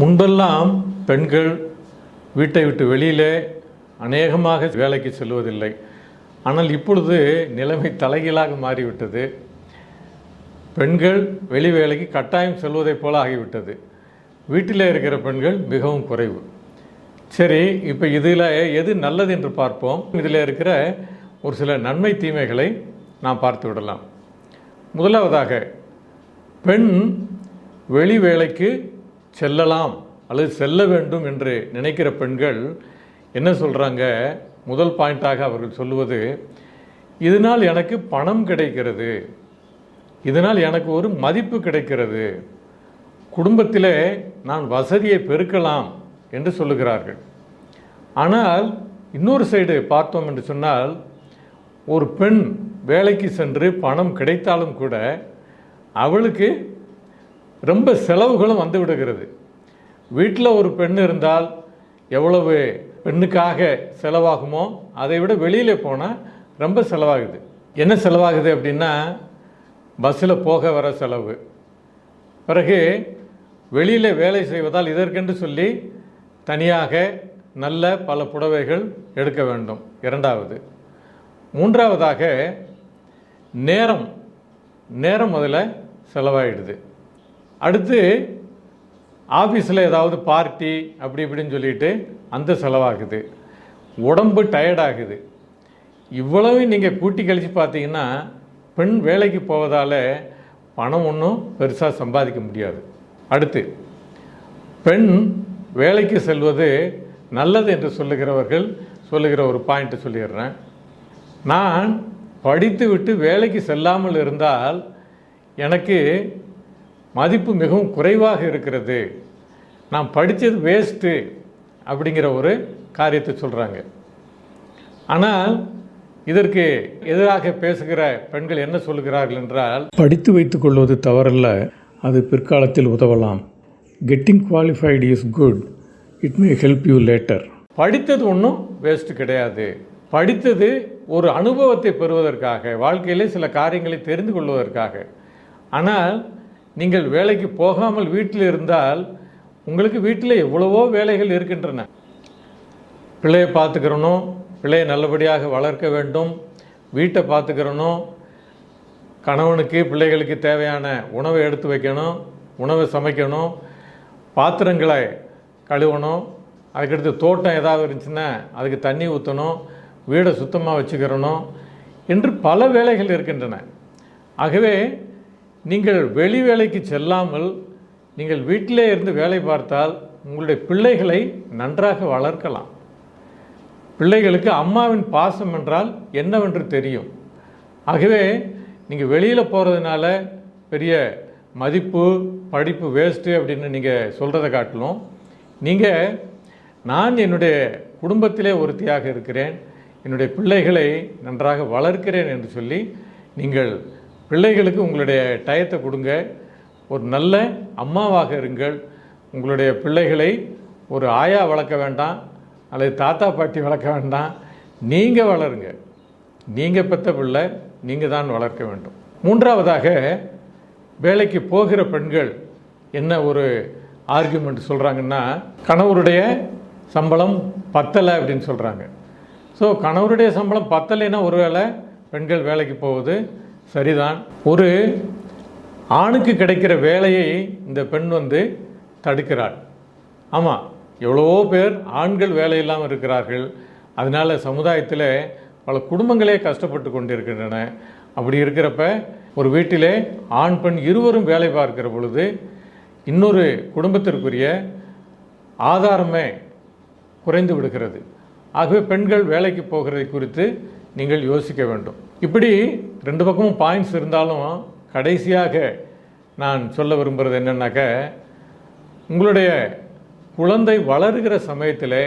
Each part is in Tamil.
முன்பெல்லாம் பெண்கள் வீட்டை விட்டு வெளியிலே அநேகமாக வேலைக்கு செல்வதில்லை. ஆனால் இப்பொழுது நிலைமை தலைகீழாக மாறிவிட்டது. பெண்கள் வெளி வேலைக்கு கட்டாயம் செல்வதைப் போல ஆகிவிட்டது. வீட்டிலே இருக்கிற பெண்கள் மிகவும் குறைவு. சரி இப்போ இதில் எது நல்லது என்று பார்ப்போம். இதில் இருக்கிற ஒரு சில நன்மை தீமைகளை நாம் பார்த்து விடலாம். முதலாவதாக பெண் வெளி வேலைக்கு செல்லலாம் அல்லது செல்ல வேண்டும் என்று நினைக்கிற பெண்கள் என்ன சொல்கிறாங்க முதல் பாயிண்ட்டாக அவர்கள் சொல்லுவது இதனால் எனக்கு பணம் கிடைக்கிறது. இதனால் எனக்கு ஒரு மதிப்பு கிடைக்கிறது. குடும்பத்தில் நான் வசதியை பெருக்கலாம் என்று சொல்லுகிறார்கள். ஆனால் இன்னொரு சைடு பார்த்தோம் என்று சொன்னால் ஒரு பெண் வேலைக்கு சென்று பணம் கிடைத்தாலும் கூட அவளுக்கு ரொம்ப செலவுகளும் வந்து விடுகிறது. வீட்டில் ஒரு பெண் இருந்தால் எவ்வளவு பெண்ணுக்காக செலவாகுமோ அதை விட வெளியில் போனால் ரொம்ப செலவாகுது. என்ன செலவாகுது அப்படின்னா பஸ்ஸில் போக வர செலவு. பிறகு வெளியில் வேலை செய்வதால் இதற்கென்று சொல்லி தனியாக நல்ல பல புடவைகள் எடுக்க வேண்டும். இரண்டாவது. மூன்றாவதாக நேரம். நேரம் அதில் செலவாயிடுது. அடுத்து ஆஃபீஸில் ஏதாவது பார்ட்டி அப்படி இப்படின்னு சொல்லிட்டு அந்த செலவாகுது. உடம்பு டயர்டாகுது இவ்வளவு நீங்கள் கூட்டி கழித்து பார்த்தீங்கன்னா பெண் வேலைக்கு போவதால் பணம் ஒன்றும் பெருசாக சம்பாதிக்க முடியாது. அடுத்து பெண் வேலைக்கு செல்வது நல்லது என்று சொல்லுகிறவர்கள் சொல்லுகிற ஒரு பாயிண்ட்டை சொல்லிடுறேன். நான் படித்து விட்டு வேலைக்கு செல்லாமல் இருந்தால் எனக்கு மதிப்பு மிகவும் குறைவாக இருக்கிறது. நான் படித்தது வேஸ்ட்டு அப்படிங்கிற ஒரு காரியத்தை சொல்கிறாங்க ஆனால் இதற்கு எதிராக பேசுகிற பெண்கள் என்ன சொல்லுகிறார்கள் என்றால் படித்து வைத்துக் கொள்வது தவறல்ல அது பிற்காலத்தில் உதவலாம். Getting qualified is good it may help you later படித்தது ஒன்றும் வேஸ்ட்டு கிடையாது. படித்தது ஒரு அனுபவத்தை பெறுவதற்காக வாழ்க்கையிலே சில காரியங்களை தெரிந்து கொள்வதற்காக. ஆனால் நீங்கள் வேலைக்கு போகாமல் வீட்டில் இருந்தால் உங்களுக்கு வீட்டில் எவ்வளவோ வேலைகள் இருக்கின்றன. பிள்ளையை பார்த்துக்கிறணும் பிள்ளையை நல்லபடியாக வளர்க்க வேண்டும் வீட்டை பார்த்துக்கிறணும் கணவனுக்கு பிள்ளைகளுக்கு தேவையான உணவை எடுத்து வைக்கணும் உணவை சமைக்கணும் பாத்திரங்களை கழுவணும் அதுக்கடுத்து தோட்டம் ஏதாவது இருந்துச்சுன்னா அதுக்கு தண்ணி ஊற்றணும் வீடை சுத்தமாக வச்சுக்கிறணும் என்று பல வேலைகள் இருக்கின்றன. ஆகவே நீங்கள் வெளி வேலைக்கு செல்லாமல் நீங்கள் வீட்டிலே இருந்து வேலை பார்த்தால் உங்களுடைய பிள்ளைகளை நன்றாக வளர்க்கலாம். பிள்ளைகளுக்கு அம்மாவின் பாசம் என்றால் என்னவென்று தெரியும். ஆகவே நீங்கள் வெளியில் போகிறதுனால பெரிய மதிப்பு படிப்பு வேஸ்ட்டு அப்படின்னு நீங்கள் சொல்கிறத காட்டிலும் நீங்கள் நான் என்னுடைய குடும்பத்திலே ஒருத்தியாக இருக்கிறேன் என்னுடைய பிள்ளைகளை நன்றாக வளர்க்கிறேன் என்று சொல்லி நீங்கள் பிள்ளைகளுக்கு உங்களுடைய டயத்தை கொடுங்க. ஒரு நல்ல அம்மாவாக இருங்கள். உங்களுடைய பிள்ளைகளை ஒரு ஆயா வளர்க்க வேண்டாம். அல்லது தாத்தா பாட்டி வளர்க்க வேண்டாம். நீங்கள் வளருங்க. நீங்கள் பெற்ற பிள்ளை நீங்கள் தான் வளர்க்க வேண்டும். மூன்றாவதாக வேலைக்கு போகிற பெண்கள் என்ன ஒரு ஆர்குமெண்ட் சொல்கிறாங்கன்னா கணவருடைய சம்பளம் பத்தலை அப்படின்னு சொல்கிறாங்க ஸோ கணவருடைய சம்பளம் பத்தலைன்னா ஒருவேளை பெண்கள் வேலைக்கு போவது சரிதான். ஒரு ஆணுக்கு கிடைக்கிற வேலையை இந்த பெண் வந்து தடுக்கிறாள். ஆமாம் எவ்வளவோ பேர் ஆண்கள் வேலை இல்லாமல் இருக்கிறார்கள். அதனால் சமுதாயத்தில் பல குடும்பங்களே கஷ்டப்பட்டு கொண்டிருக்கின்றன. அப்படி இருக்கிறப்ப ஒரு வீட்டிலே ஆண் பெண் இருவரும் வேலை பார்க்கிற பொழுது இன்னொரு குடும்பத்திற்குரிய ஆதாரமே குறைந்து விடுகிறது. ஆகவே பெண்கள் வேலைக்கு போகிறதை குறித்து நீங்கள் யோசிக்க வேண்டும். இப்படி ரெண்டு பக்கமும் பாயிண்ட்ஸ் இருந்தாலும் கடைசியாக நான் சொல்ல விரும்புகிறது என்னன்னாக்க உங்களுடைய குழந்தை வளருகிற சமயத்தில்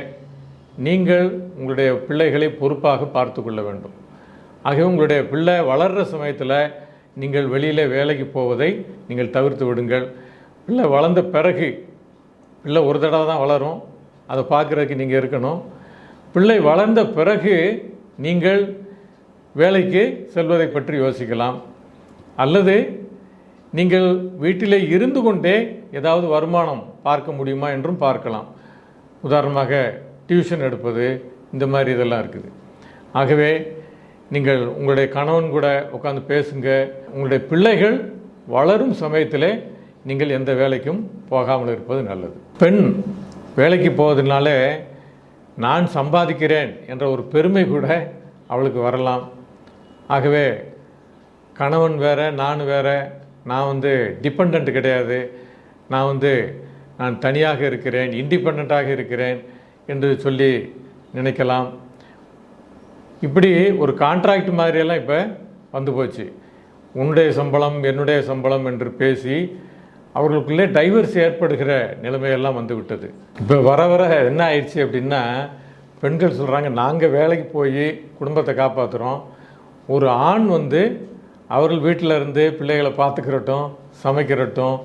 நீங்கள் உங்களுடைய பிள்ளைகளை பொறுப்பாக பார்த்து கொள்ள வேண்டும். ஆகவே உங்களுடைய பிள்ளை வளர்கிற சமயத்தில் நீங்கள் வெளியில் வேலைக்கு போவதை நீங்கள் தவிர்த்து விடுங்கள். பிள்ளை வளர்ந்த பிறகு பிள்ளை ஒரு தடவை தான் வளரும் அதை பார்க்குறதுக்கு நீங்கள் இருக்கணும். பிள்ளை வளர்ந்த பிறகு நீங்கள் வேலைக்கு செல்வதை பற்றி யோசிக்கலாம். அல்லது நீங்கள் வீட்டிலே இருந்து கொண்டே ஏதாவது வருமானம் பார்க்க முடியுமா என்றும் பார்க்கலாம். உதாரணமாக டியூஷன் எடுப்பது இந்த மாதிரி இதெல்லாம் இருக்குது. ஆகவே நீங்கள் உங்களுடைய கணவன் கூட உட்காந்து பேசுங்க. உங்களுடைய பிள்ளைகள் வளரும் சமயத்திலே நீங்கள் எந்த வேலைக்கும் போகாமல் இருப்பது நல்லது. பெண் வேலைக்கு போவதுனாலே நான் சம்பாதிக்கிறேன் என்ற ஒரு பெருமை கூட அவளுக்கு வரலாம். ஆகவே கணவன் வேறு நான் வேறு நான் வந்து டிபெண்ட் கிடையாது. நான் வந்து நான் தனியாக இருக்கிறேன் இண்டிபெண்ட்டாக இருக்கிறேன் என்று சொல்லி நினைக்கலாம். இப்படி ஒரு கான்ட்ராக்ட் மாதிரியெல்லாம் இப்போ வந்து போச்சு. உன்னுடைய சம்பளம் என்னுடைய சம்பளம் என்று பேசி அவர்களுக்குள்ளே டைவர்ஸ் ஏற்படுகிற நிலைமையெல்லாம் வந்து விட்டது. இப்போ வர வர என்ன ஆயிடுச்சு அப்படின்னா பெண்கள் சொல்கிறாங்க நாங்கள் வேலைக்கு போய் குடும்பத்தை காப்பாற்றுறோம் ஒரு ஆண் வந்து அவர்கள் வீட்டில் இருந்து பிள்ளைகளை பார்த்துக்கிறட்டும் சமைக்கிறட்டும்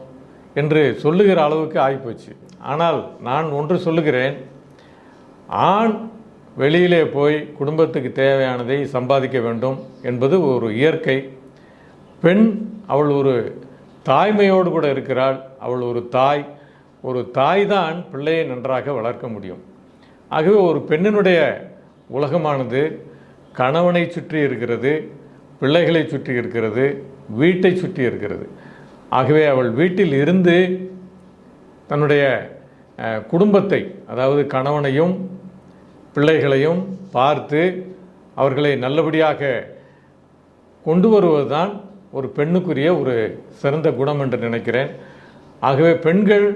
என்று சொல்லுகிற அளவுக்கு ஆகிப்போச்சு. ஆனால் நான் ஒன்று சொல்லுகிறேன் ஆண் வெளியிலே போய் குடும்பத்துக்கு தேவையானதை சம்பாதிக்க வேண்டும் என்பது ஒரு இயற்கை. பெண் அவள் ஒரு தாய்மையோடு கூட இருக்கிறாள். அவள் ஒரு தாய். ஒரு தாய் தான் பிள்ளையை நன்றாக வளர்க்க முடியும். ஆகவே ஒரு பெண்ணினுடைய உலகமானது கணவனை சுற்றி இருக்கிறது பிள்ளைகளை சுற்றி இருக்கிறது வீட்டை சுற்றி இருக்கிறது. ஆகவே அவள் வீட்டில் இருந்து தன்னுடைய குடும்பத்தை அதாவது கணவனையும் பிள்ளைகளையும் பார்த்து அவர்களை நல்லபடியாக கொண்டு வருவதுதான் ஒரு பெண்ணுக்குரிய ஒரு சிறந்த குணம் என்று நினைக்கிறேன். ஆகவே பெண்கள்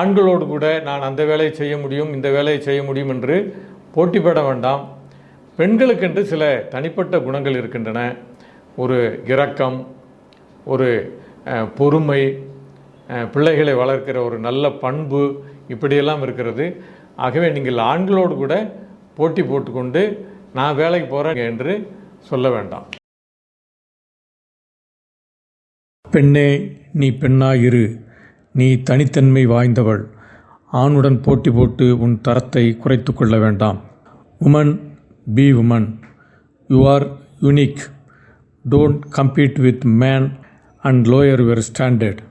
ஆண்களோடு கூட நான் அந்த வேலையை செய்ய முடியும் இந்த வேலையை செய்ய முடியும் என்று போட்டிப்பட வேண்டாம். பெண்களுக்கென்று சில தனிப்பட்ட குணங்கள் இருக்கின்றன. ஒரு இரக்கம் ஒரு பொறுமை பிள்ளைகளை வளர்க்கிற ஒரு நல்ல பண்பு இப்படியெல்லாம் இருக்கிறது. ஆகவே நீங்கள் ஆண்களோடு கூட போட்டி போட்டுக்கொண்டு நான் வேலைக்கு போகிறேன் என்று சொல்ல வேண்டாம். பெண்ணே நீ பெண்ணாயிரு. நீ தனித்தன்மை வாய்ந்தவள். ஆணுடன் போட்டி போட்டு உன் தரத்தை குறைத்து கொள்ள வேண்டாம். Woman Be woman. You are unique. Don't compete with men and lower your standard.